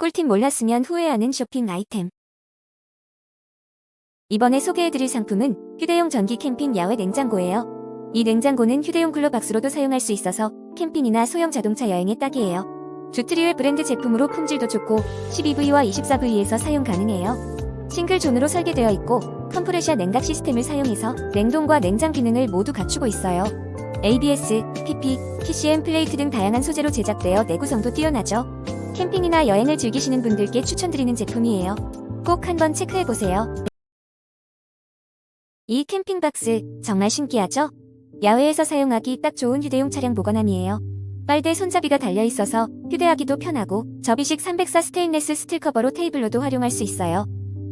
꿀팁 몰랐으면 후회하는 쇼핑 아이템. 이번에 소개해드릴 상품은 휴대용 전기 캠핑 야외 냉장고예요. 이 냉장고는 휴대용 쿨러박스로도 사용할 수 있어서 캠핑이나 소형 자동차 여행에 딱이에요. 주트리웰 브랜드 제품으로 품질도 좋고 12V와 24V에서 사용 가능해요. 싱글 존으로 설계되어 있고 컴프레셔 냉각 시스템을 사용해서 냉동과 냉장 기능을 모두 갖추고 있어요. ABS, PP, PCM 플레이트 등 다양한 소재로 제작되어 내구성도 뛰어나죠. 캠핑이나 여행을 즐기시는 분들께 추천드리는 제품이에요. 꼭 한번 체크해보세요. 이 캠핑 박스 정말 신기하죠? 야외에서 사용하기 딱 좋은 휴대용 차량 보관함이에요. 빨대 손잡이가 달려있어서 휴대하기도 편하고 접이식 304 스테인레스 스틸 커버로 테이블로도 활용할 수 있어요.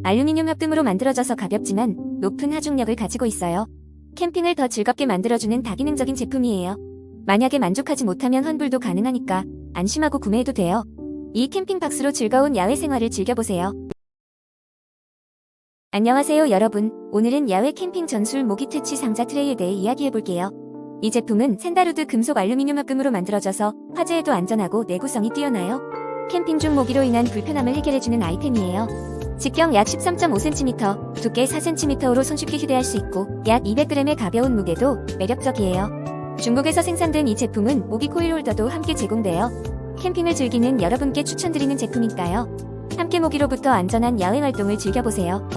알루미늄 합금으로 만들어져서 가볍지만 높은 하중력을 가지고 있어요. 캠핑을 더 즐겁게 만들어주는 다기능적인 제품이에요. 만약에 만족하지 못하면 환불도 가능하니까 안심하고 구매해도 돼요. 이 캠핑 박스로 즐거운 야외 생활을 즐겨보세요. 안녕하세요 여러분. 오늘은 야외 캠핑 전술 모기 퇴치 상자 트레이에 대해 이야기해볼게요. 이 제품은 샌다루드 금속 알루미늄 합금으로 만들어져서 화재에도 안전하고 내구성이 뛰어나요. 캠핑 중 모기로 인한 불편함을 해결해주는 아이템이에요. 직경 약 13.5cm, 두께 4cm로 손쉽게 휴대할 수 있고 약 200g의 가벼운 무게도 매력적이에요. 중국에서 생산된 이 제품은 모기 코일 홀더도 함께 제공돼요. 캠핑을 즐기는 여러분께 추천드리는 제품이니까요. 함께 모기로부터 안전한 야외 활동을 즐겨보세요.